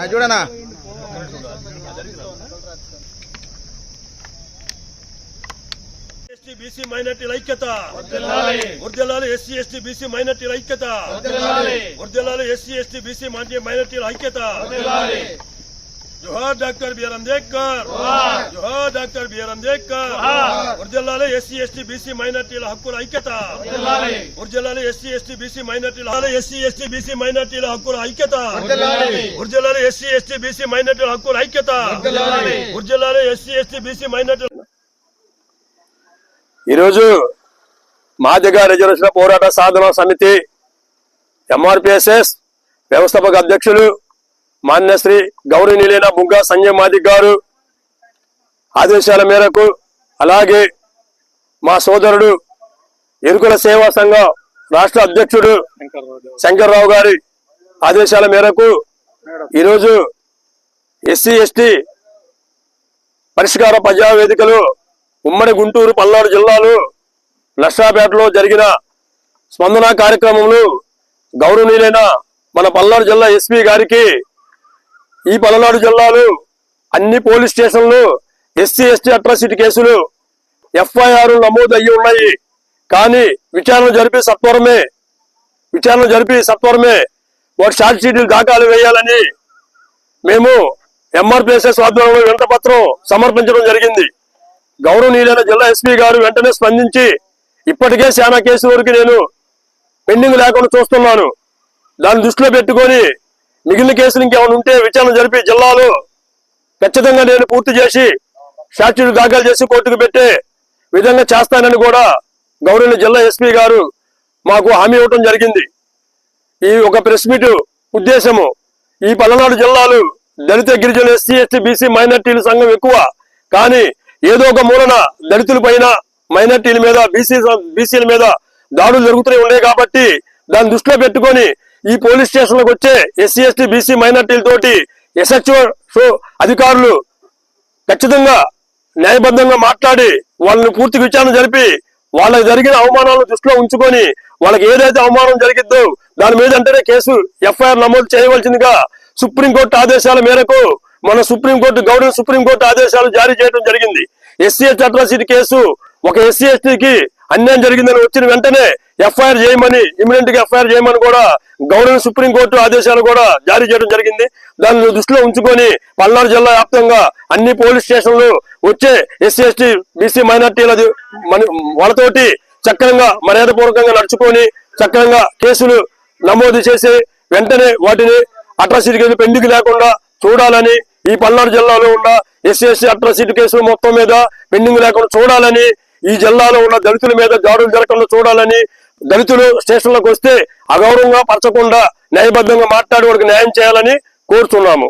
నా చూడనా? ST BC మైనార్టీల ఐక్యత. వర్దిల్లాలి ఎస్సీ ఎస్టీ బీసీ మైనార్టీల ఐక్యత. వర్దిల్లాలి ఎస్సీ ఎస్టీ బీసీ మైనార్టీల ఐక్యత. జోహార్ డాక్టర్ బిఆర్ అంబేద్కర్. జోహార్. Doctor B R Ambedkar. వర్దిల్లాలి ఎస్సీ ఎస్టీ బీసీ మైనార్టీల హక్కుల ఐక్యత. వర్దిల్లాలి ఎస్సీ ఎస్టీ బీసీ మైనార్టీల ఎస్సీ ఎస్టీ బీసీ మైనార్టీల హక్కుల ఐక్యత. వర్దిల్లాలి ఎస్సీ ఎస్టీ బీసీ మైనార్టీల హక్కుల ఐక్యత. వర్దిల్లాలి ఎస్సీ ఎస్టీ బీసీ మైనార్టీల ఈరోజు మాదిగ రిజర్వేషన్ పోరాట సాధన సమితి ఎంఆర్పిఎస్ఎస్ వ్యవస్థాపక అధ్యక్షులు మాన్యశ్రీ గౌరవనీయులైన బుగ్గా సంజయ్ మాదిక్ గారు ఆదేశాల మేరకు అలాగే మా సోదరుడు ఎరుకుల సేవా సంఘం రాష్ట్ర అధ్యక్షుడు శంకర్రావు గారి ఆదేశాల మేరకు ఈరోజు ఎస్సీ ఎస్టీ పరిష్కార ప్రజావేదికలు ఉమ్మడి గుంటూరు పల్నాడు జిల్లాలో నర్సాపేటలో జరిగిన స్పందన కార్యక్రమంలో గౌరవనీయులైన మన పల్నాడు జిల్లా ఎస్పీ గారికి ఈ పలనాడు జిల్లాలో అన్ని పోలీస్ స్టేషన్లు ఎస్సీ ఎస్టీ అట్రాసిటీ కేసులు ఎఫ్ఐఆర్ నమోదు అయ్యి ఉన్నాయి. కానీ విచారణ జరిపి సత్వరమే విచారణ జరిపి సత్వరమే వాటి షార్ట్ షీట్లు దాఖలు వేయాలని మేము ఎంఆర్పిఎస్ఎస్ ఆధ్వర్యంలో వెంట పత్రం సమర్పించడం జరిగింది. గౌరవనీయులైన జిల్లా ఎస్పీ గారు వెంటనే స్పందించి ఇప్పటికే చాలా కేసు వరకు నేను పెండింగ్ లేకుండా చూస్తున్నాను. దాన్ని దృష్టిలో పెట్టుకొని మిగిలిన కేసులు ఇంకేమైనా ఉంటే విచారణ జరిపి జిల్లాలో ఖచ్చితంగా నేను పూర్తి చేసి షార్ట్షీట్ దాఖలు చేసి కోర్టుకు పెట్టే విధంగా చేస్తానని కూడా గౌరవ జిల్లా ఎస్పీ గారు మాకు హామీ ఇవ్వటం జరిగింది. ఈ ఒక ప్రెస్ మీట్ ఉద్దేశము ఈ పల్నాడు జిల్లాలు దళిత గిరిజన ఎస్సీ ఎస్టీ బీసీ మైనార్టీల సంఘం ఎక్కువ కానీ ఏదో ఒక మూలన దళితుల పైన మైనార్టీల మీద బీసీ బీసీల మీద దాడులు జరుగుతూనే ఉన్నాయి కాబట్టి దాన్ని దృష్టిలో పెట్టుకొని ఈ పోలీస్ స్టేషన్లకు వచ్చే ఎస్సీ ఎస్టీ బీసీ మైనార్టీలతోటి ఎస్హెచ్ఓ అధికారులు ఖచ్చితంగా న్యాయబద్ధంగా మాట్లాడి వాళ్ళని పూర్తి విచారణ జరిపి వాళ్ళకి జరిగిన అవమానాలను దృష్టిలో ఉంచుకొని వాళ్ళకి ఏదైతే అవమానం జరిగిద్దో దాని మీద అంటేనే కేసు ఎఫ్ఐఆర్ నమోదు చేయవలసిందిగా సుప్రీంకోర్టు ఆదేశాల మేరకు మన సుప్రీంకోర్టు గౌరవ సుప్రీంకోర్టు ఆదేశాలు జారీ చేయడం జరిగింది. ఎస్సీ అట్రాసిటీ కేసు ఒక ఎస్సీ ఎస్టీకి అన్యాయం జరిగిందని వచ్చిన వెంటనే ఎఫ్ఐఆర్ చేయమని ఇమీడియట్గా ఎఫ్ఐఆర్ చేయమని కూడా గౌరవ సుప్రీంకోర్టు ఆదేశాలు కూడా జారీ చేయడం జరిగింది. దాన్ని దృష్టిలో ఉంచుకొని పల్నాడు జిల్లా వ్యాప్తంగా అన్ని పోలీస్ స్టేషన్లు వచ్చే ఎస్సీ ఎస్టీ బీసీ మైనార్టీల వాళ్ళతోటి చక్రంగా మర్యాదపూర్వకంగా నడుచుకొని చక్రంగా కేసులు నమోదు చేసి వెంటనే వాటిని అట్రాసిటీ కేసులు పెండింగ్ లేకుండా చూడాలని ఈ పల్నాడు జిల్లాలో ఉన్న ఎస్సీ ఎస్సీ అట్రాసిటీ కేసులు మొత్తం మీద పెండింగ్ లేకుండా చూడాలని ఈ జిల్లాలో ఉన్న దళితుల మీద దాడులు జరగకుండా చూడాలని దళితులు స్టేషన్లకు వస్తే అగౌరవంగా పరచకుండా న్యాయబద్ధంగా మాట్లాడి వాడికి న్యాయం చేయాలని కోరుతున్నాము.